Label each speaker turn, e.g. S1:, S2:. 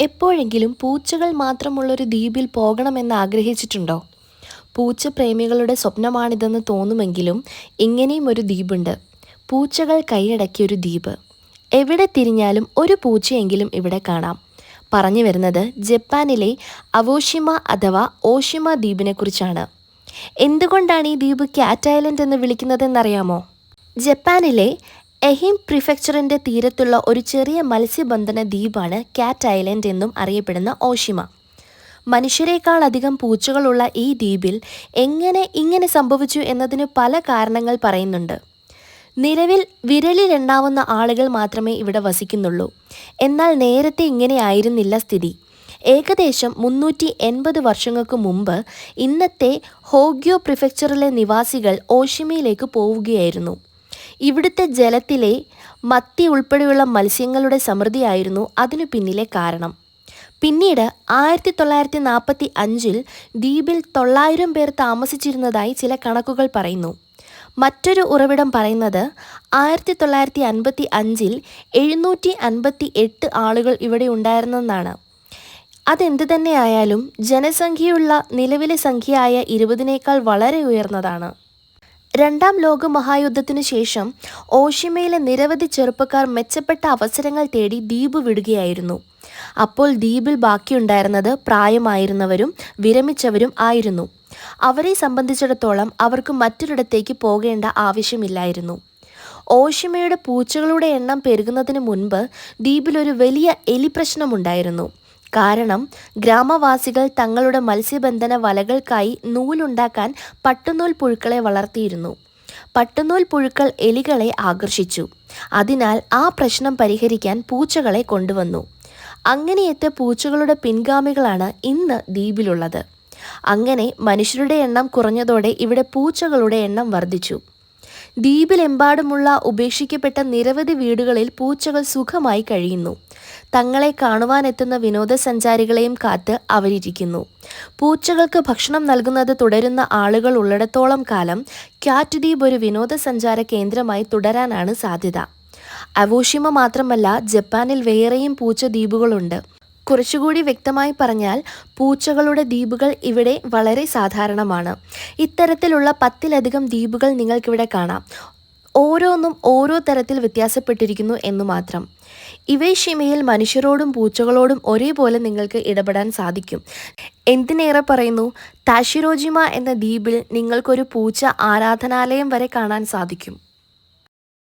S1: എപ്പോഴെങ്കിലും പൂച്ചകൾ മാത്രമുള്ളൊരു ദ്വീപിൽ പോകണമെന്ന് ആഗ്രഹിച്ചിട്ടുണ്ടോ? പൂച്ച പ്രേമികളുടെ സ്വപ്നമാണിതെന്ന് തോന്നുമെങ്കിലും ഇങ്ങനെയും ഒരു ദ്വീപുണ്ട്. പൂച്ചകൾ കൈയടക്കിയൊരു ദ്വീപ്. എവിടെ തിരിഞ്ഞാലും ഒരു പൂച്ചയെങ്കിലും ഇവിടെ കാണാം. പറഞ്ഞു വരുന്നത് ജപ്പാനിലെ അവോഷിമ അഥവാ ഓഷിമ ദ്വീപിനെക്കുറിച്ചാണ്. എന്തുകൊണ്ടാണ് ഈ ദ്വീപ് ക്യാറ്റ് ഐലൻഡ് എന്ന് വിളിക്കുന്നതെന്നറിയാമോ? ജപ്പാനിലെ എഹിം പ്രിഫെക്ചറിന്റെ തീരത്തുള്ള ഒരു ചെറിയ മത്സ്യബന്ധന ദ്വീപാണ് കാറ്റ് ഐലൻഡ് എന്നും അറിയപ്പെടുന്ന ഓഷിമ. മനുഷ്യരെക്കാളധികം പൂച്ചകളുള്ള ഈ ദ്വീപിൽ എങ്ങനെ ഇങ്ങനെ സംഭവിച്ചു എന്നതിന് പല കാരണങ്ങൾ പറയുന്നുണ്ട്. നിലവിൽ വിരലിലെണ്ണാവുന്ന ആളുകൾ മാത്രമേ ഇവിടെ വസിക്കുന്നുള്ളൂ. എന്നാൽ നേരത്തെ ഇങ്ങനെയായിരുന്നില്ല സ്ഥിതി. ഏകദേശം മുന്നൂറ്റി എൺപത് വർഷങ്ങൾക്ക് മുമ്പ് ഇന്നത്തെ ഹോഗ്യോ പ്രിഫെക്ചറിലെ നിവാസികൾ ഓഷിമയിലേക്ക് പോവുകയായിരുന്നു. ഇവിടുത്തെ ജലത്തിലെ മത്തി ഉൾപ്പെടെയുള്ള മത്സ്യങ്ങളുടെ സമൃദ്ധിയായിരുന്നു അതിനു പിന്നിലെ കാരണം. പിന്നീട് ആയിരത്തി തൊള്ളായിരത്തി നാൽപ്പത്തി അഞ്ചിൽ ദ്വീപിൽ തൊള്ളായിരം പേർ താമസിച്ചിരുന്നതായി ചില കണക്കുകൾ പറയുന്നു. മറ്റൊരു ഉറവിടം പറയുന്നത് ആയിരത്തി തൊള്ളായിരത്തി അൻപത്തി അഞ്ചിൽ എഴുന്നൂറ്റി അൻപത്തി എട്ട് ആളുകൾ ഇവിടെ ഉണ്ടായിരുന്നെന്നാണ്. അതെന്ത് തന്നെയായാലും ജനസംഖ്യയുള്ള നിലവിലെ സംഖ്യയായ ഇരുപതിനേക്കാൾ വളരെ ഉയർന്നതാണ്. രണ്ടാം ലോക മഹായുദ്ധത്തിനു ശേഷം ഓഷിമയിലെ നിരവധി ചെറുപ്പക്കാർ മെച്ചപ്പെട്ട അവസരങ്ങൾ തേടി ദ്വീപ് വിടുകയായിരുന്നു. അപ്പോൾ ദ്വീപിൽ ബാക്കിയുണ്ടായിരുന്നത് പ്രായമായിരുന്നവരും വിരമിച്ചവരും ആയിരുന്നു. അവരെ സംബന്ധിച്ചിടത്തോളം അവർക്ക് മറ്റൊരിടത്തേക്ക് പോകേണ്ട ആവശ്യമില്ലായിരുന്നു. ഓഷിമയുടെ പൂച്ചകളുടെ എണ്ണം പെരുകുന്നതിന് മുൻപ് ദ്വീപിലൊരു വലിയ എലി പ്രശ്നമുണ്ടായിരുന്നു കാരണം ഗ്രാമവാസികൾ തങ്ങളുടെ മത്സ്യബന്ധന വലകൾക്കായി നൂലുണ്ടാക്കാൻ പട്ടുനൂൽ പുഴുക്കളെ വളർത്തിയിരുന്നു. പട്ടുനൂൽ പുഴുക്കൾ എലികളെ ആകർഷിച്ചു. അതിനാൽ ആ പ്രശ്നം പരിഹരിക്കാൻ പൂച്ചകളെ കൊണ്ടുവന്നു. അങ്ങനെയെത്തെ പൂച്ചകളുടെ പിൻഗാമികളാണ് ഇന്ന് ദ്വീപിലുള്ളത്. അങ്ങനെ മനുഷ്യരുടെ എണ്ണം കുറഞ്ഞതോടെ ഇവിടെ പൂച്ചകളുടെ എണ്ണം വർദ്ധിച്ചു. ദ്വീപിലെമ്പാടുമുള്ള ഉപേക്ഷിക്കപ്പെട്ട നിരവധി വീടുകളിൽ പൂച്ചകൾ സുഖമായി കഴിയുന്നു. തങ്ങളെ കാണുവാനെത്തുന്ന വിനോദസഞ്ചാരികളെയും കാത്ത് അവരിയ്ക്കുന്നു പൂച്ചകൾക്ക് ഭക്ഷണം നൽകുന്നത് തുടരുന്ന ആളുകൾ ഉള്ളിടത്തോളം കാലം ക്യാറ്റ് ദ്വീപ് ഒരു വിനോദസഞ്ചാര കേന്ദ്രമായി തുടരാനാണ് സാധ്യത. അവോഷിമ മാത്രമല്ല ജപ്പാനിൽ വേറെയും പൂച്ച ദ്വീപുകളുണ്ട്. കുറച്ചുകൂടി വ്യക്തമായി പറഞ്ഞാൽ പൂച്ചകളുടെ ദ്വീപുകൾ ഇവിടെ വളരെ സാധാരണമാണ്. ഇത്തരത്തിലുള്ള പത്തിലധികം ദ്വീപുകൾ നിങ്ങൾക്കിവിടെ കാണാം. ഓരോന്നും ഓരോ തരത്തിൽ വ്യത്യാസപ്പെട്ടിരിക്കുന്നു എന്നു മാത്രം. ഇവേഷിമയിൽ മനുഷ്യരോടും പൂച്ചകളോടും ഒരേപോലെ നിങ്ങൾക്ക് ഇടപെടാൻ സാധിക്കും. എന്തിനേറെ പറയുന്നു? താഷിരോജിമ എന്ന ദ്വീപിൽ നിങ്ങൾക്കൊരു പൂച്ച ആരാധനാലയം വരെ കാണാൻ സാധിക്കും.